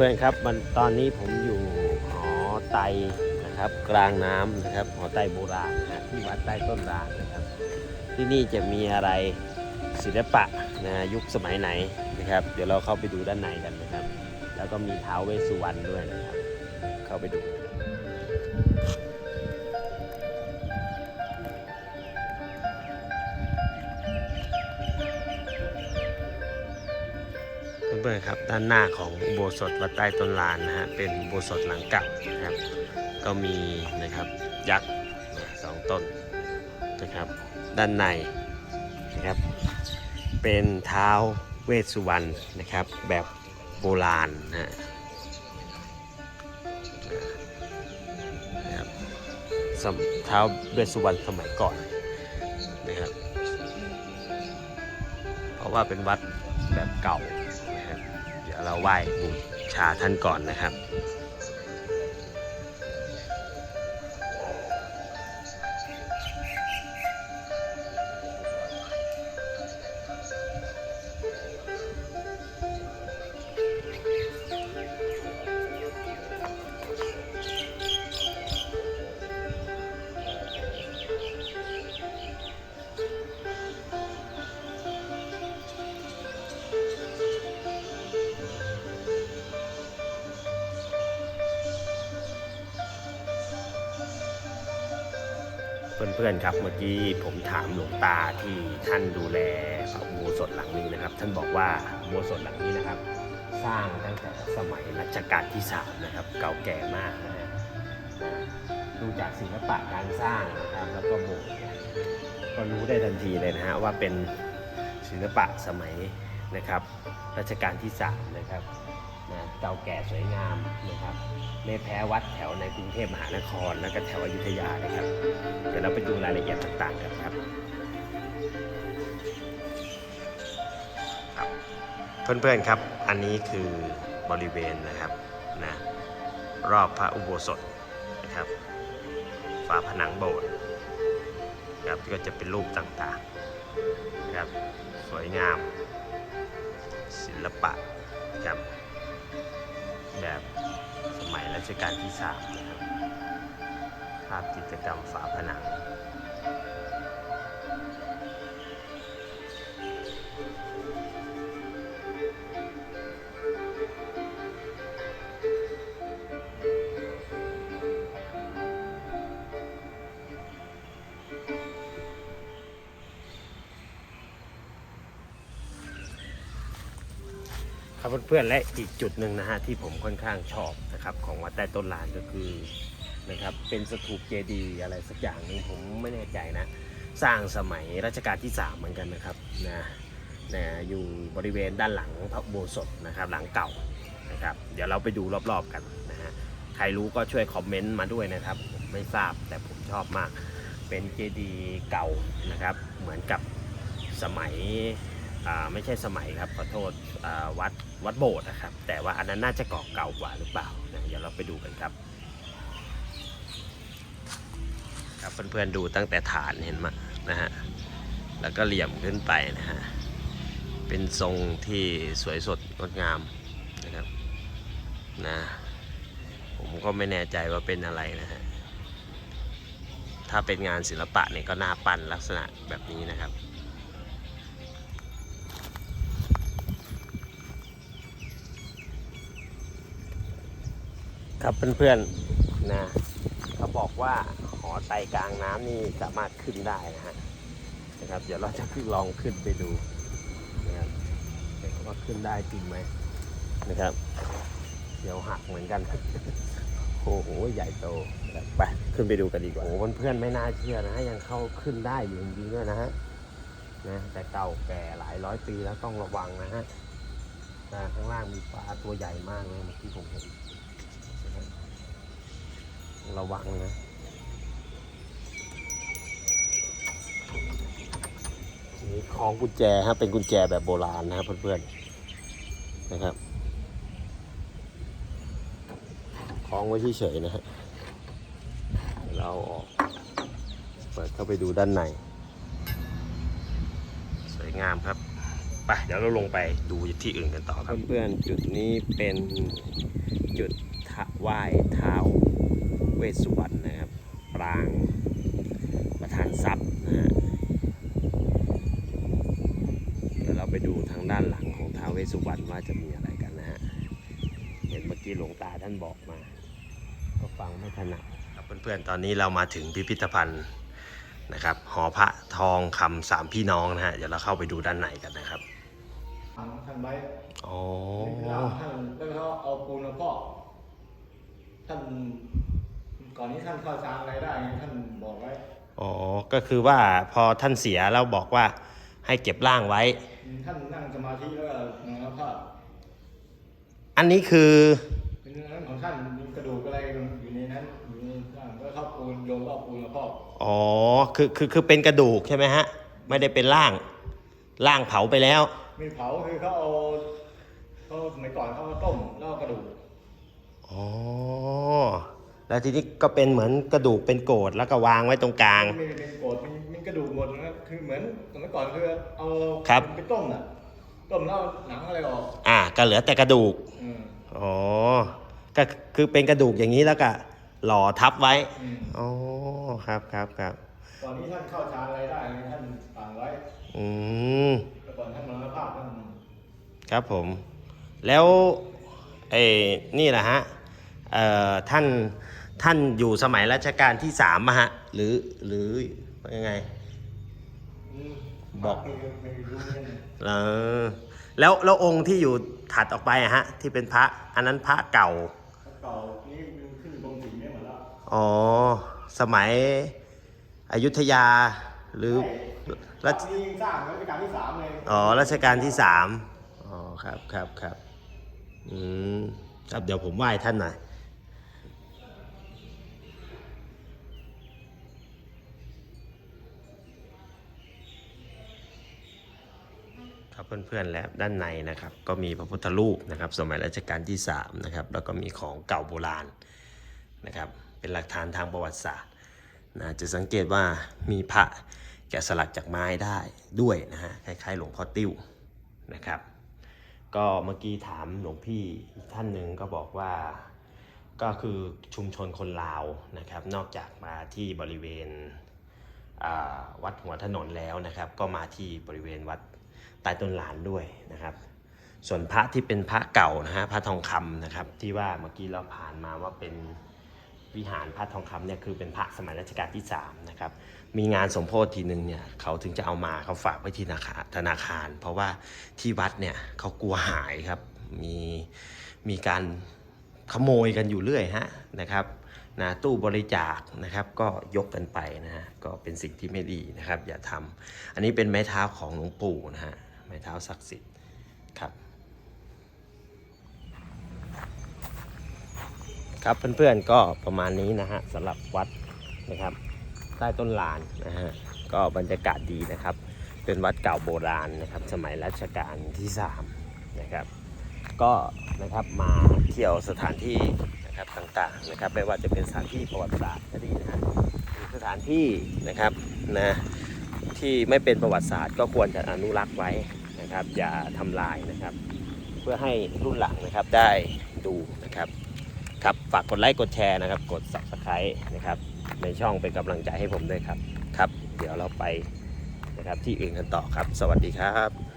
เพื่อนๆครับมันตอนนี้ผมอยู่หอไตนะครับ กลางน้ำนะครับหอไตโบราณนะที่วัดใต้ต้นรางนะครับ ที่นี่จะมีอะไรศิลปะนะยุคสมัยไหนนะครับ เดี๋ยวเราเข้าไปดูด้านในกันนะครับ แล้วก็มีท้าวเวสสุวรรณด้วยนะครับ เข้าไปดู เพื่อนๆครับด้านหน้าของอุโบสถวัดใต้ต้นลานนะฮะเป็นอุโบสถหลังเก่านะครับ ก็มีนะครับยักษ์สองต้นนะครับ ด้านในนะครับ เป็นเท้าเวสสุวรรณนะครับ แบบโบราณนะฮะนะครับเท้าเวสสุวรรณสมัยก่อนนะครับ เพราะว่าเป็นวัดแบบเก่า เราไหว้บูชาท่านก่อนนะครับ เพื่อนๆครับเมื่อกี้ผมถามหลวงตาที่ท่านดูแลพระอุโบสถหลังนี้นะครับ ท่านบอกว่าอุโบสถหลังนี้นะครับ สร้างตั้งแต่สมัยรัชกาลที่สามนะครับ เก่าแก่มากนะฮะดูจากศิลปะการสร้างนะครับแล้วก็โบสถ์ก็รู้ได้ทันทีเลยนะฮะว่าเป็นศิลปะสมัยนะครับรัชกาลที่สามนะครับ นะเก่าแก่สวยงามนะครับไม่แพ้วัดแถวในกรุงเทพมหานคร และก็แถวอยุธยานะครับ เดี๋ยวเราไปดูรายละเอียดต่างๆกันครับครับ เพื่อนๆครับอันนี้คือบริเวณนะครับนะรอบพระอุโบสถนะครับฝาผนังโบสถ์ครับก็จะเป็นรูปต่างๆนะครับสวยงาม ศิลปะครับ แบบสมัยรัชกาลที่สามนะครับภาพจิตรกรรมฝาผนัง ครับเพื่อนๆและอีกจุดหนึ่งนะฮะที่ผมค่อนข้างชอบนะครับของวัดใต้ต้นลานก็คือนะครับเป็นสถูปเจดีย์อะไรสักอย่างหนึงผมไม่แน่ใจนะ สร้างสมัยรัชกาลที่ 3 เหมือนกันนะครับนะนะอยู่บริเวณด้านหลังพระโบสถนะครับหลังเก่านะครับเดี๋ยวเราไปดูรอบๆกันนะฮะใครรู้ก็ช่วยคอมเมนต์มาด้วยนะครับผมไม่ทราบแต่ผมชอบมาก เป็นเจดีย์เก่านะครับเหมือนกับสมัย ไม่ใช่สมัยครับขอโทษวัดวัดโบสถ์นะครับ แต่ว่าอันนั้นน่าจะเก่าเก่ากว่าหรือเปล่านะเดี๋ยวเราไปดูกันครับ ครับเพื่อนๆดูตั้งแต่ฐานเห็นไหมนะฮะแล้วก็เหลี่ยมขึ้นไปนะฮะเป็นทรงที่สวยสดงดงามนะครับนะผมก็ไม่แน่ใจว่าเป็นอะไรนะฮะถ้าเป็นงานศิลปะเนี่ยก็น่าปั้นลักษณะแบบนี้นะครับ ครับเพื่อนๆนะเขาบอกว่าหอไตกลางน้ำนี่สามารถขึ้นได้นะฮะนะครับ เดี๋ยวเราจะลองขึ้นไปดูนะครับว่าขึ้นได้จริงไหมนะครับ เดี๋ยวหักเหมือนกันโอ้โหใหญ่โตไปขึ้นไปดูกันดีกว่าโอ้เพื่อนๆไม่น่าเชื่อนะฮะยังเข้าขึ้นได้อยู่จริงๆด้วยนะฮะนะแต่เก่าแก่หลายร้อยปีแล้วต้องระวังนะฮะนะข้างล่างมีปลาตัวใหญ่มากเลยเมื่อกี้ผม ระวังนะนี่คล้องกุญแจฮะเป็นกุญแจแบบโบราณนะครับเพื่อนๆนะครับคล้องไว้เฉยๆนะฮะเราออก เปิดเข้าไปดูด้านใน สวยงามครับ ไปเดี๋ยวเราลงไปดูที่อื่นกันต่อครับ เพื่อนๆจุดนี้เป็นจุดไหว้เท้า เวสสุวรรณนะครับ ปรางประธานทรัพย์นะฮะเดี๋ยวเราไปดูทางด้านหลังของท้าวเวสสุวรรณว่าจะมีอะไรกันนะฮะ เห็นเมื่อกี้หลวงตาท่านบอกมา ก็ฟังไม่ถนัดครับเพื่อนๆ ตอนนี้เรามาถึงพิพิธภัณฑ์นะครับ หอพระทองคำสามพี่น้องนะฮะ เดี๋ยวเราเข้าไปดูด้านในกันนะครับฝังท่านไว้อ๋อในร่างท่านแล้วก็เอาปูนมาพอกท่าน ก่อนนี้ท่านเข้าฌานอะไรได้ไงท่านบอกไว้อ๋อ ก็คือว่าพอท่านเสียแล้วบอกว่าให้เก็บร่างไว้ ท่านนั่งสมาธิแล้วก็มองแล้วภาพอันนี้คือเป็นเรื่องของท่านมีกระดูกอะไรอยู่ในนั้นอยู่ในร่างแล้วเข้าปูนโยมก็เอาปูนมาพอกอ๋อคือคือคือเป็นกระดูกใช่ไหมฮะ ไม่ได้เป็นร่าง ร่างเผาไปแล้ว มีเผาคือเขาเอาเขาสมัยก่อนเขามาต้มแล้วเอากระดูกอ๋อ แล้วทีนี้ก็เป็นเหมือนกระดูกเป็นโกรธแล้วก็วางไว้ตรงกลางมีเป็นโกรธมีมีกระดูกหมดนะคือเหมือนสมัยก่อนคือเอาครับ ไปต้มน่ะต้มแล้วเอาหนังอะไรออกอ่าก็เหลือแต่กระดูก อืมอ๋อ ก็คือเป็นกระดูกอย่างนี้แล้วก็หล่อทับไว้ อืมอ๋อ ครับครับครับ ตอนนี้ท่านเข้าฌานอะไรได้ไงท่านต่างไว้อืม แต่ก่อนท่านมรณภาพท่านครับผม แล้วเอ้นี่แหละฮะเอ่อท่าน ท่านอยู่สมัยรัชกาลที่สามอะฮะ หรือหรือยังไงมบอกไม่ไม่รู้เรื่องเออแล้วแล้วองค์ที่อยู่ถัดออกไปอะฮะ ที่เป็นพระ อันนั้นพระเก่าเก่านี่มันขึ้นกรมศิลป์ไม่หมดแล้วอ๋อสมัยอยุธยาหรือรัรัชชนี้สร้างรัชกาลที่สามเลยอ๋อรัชกาลที่สามอ๋อครับครับครับอืมครับเดี๋ยวผมไหว้ท่านหน่อย ครับเพื่อนๆแล้วด้านในนะครับก็มีพระพุทธรูปนะครับสมัยรัชกาลที่สามนะครับแล้วก็มีของเก่าโบราณนะครับเป็นหลักฐานทางประวัติศาสตร์นะจะสังเกตว่ามีพระแกะสลักจากไม้ได้ด้วยนะฮะคล้ายๆ หลวงพ่อติ้วนะครับก็เมื่อกี้ถามหลวงพี่อีกท่านหนึ่งก็บอกว่าก็คือชุมชนคนลาวนะครับนอกจากมาที่บริเวณวัดหัวถนนแล้วนะครับ ก็มาที่บริเวณวัด ใต้ต้นลานด้วยนะครับ ส่วนพระที่เป็นพระเก่านะฮะพระทองคำนะครับ ที่ว่าเมื่อกี้เราผ่านมาว่าเป็นวิหารพระทองคำเนี่ยคือเป็นพระสมัยรัชกาลที่3นะครับมีงานสมโพธิทีหนึ่งเนี่ยเขาถึงจะเอามาเขาฝากไว้ที่ธนาคารธนาคาร เพราะว่าที่วัดเนี่ยเขากลัวหายครับมีมีการขโมยกันอยู่เรื่อยฮะนะครับนะตู้บริจาคนะครับก็ยกกันไปนะฮะก็เป็นสิ่งที่ไม่ดีนะครับ อย่าทำอันนี้เป็นไม้เท้าของหลวงปู่นะฮะ ไม้เท้าศักดิ์สิทธิ์ครับครับเพื่อนๆก็ประมาณนี้นะฮะสำหรับวัดนะครับ ใต้ต้นลานนะฮะก็บรรยากาศดีนะครับ เป็นวัดเก่าโบราณนะครับ สมัยรัชกาลที่3นะครับก็นะครับมาเที่ยวสถานที่นะครับต่างๆนะครับไม่ว่าจะเป็นสถานที่ประวัติศาสตร์ก็ดีนะฮะสถานที่นะครับนะที่ไม่เป็นประวัติศาสตร์ก็ควรจะอนุรักษ์ไว้ นะครับ อย่าทำลายนะครับ เพื่อให้รุ่นหลังนะครับได้ดูนะครับครับฝากกดไลค์กดแชร์นะครับ กด subscribe นะครับ ในช่องเป็นกำลังใจให้ผมด้วยครับครับ เดี๋ยวเราไปนะครับที่อื่นกันต่อครับ สวัสดีครับ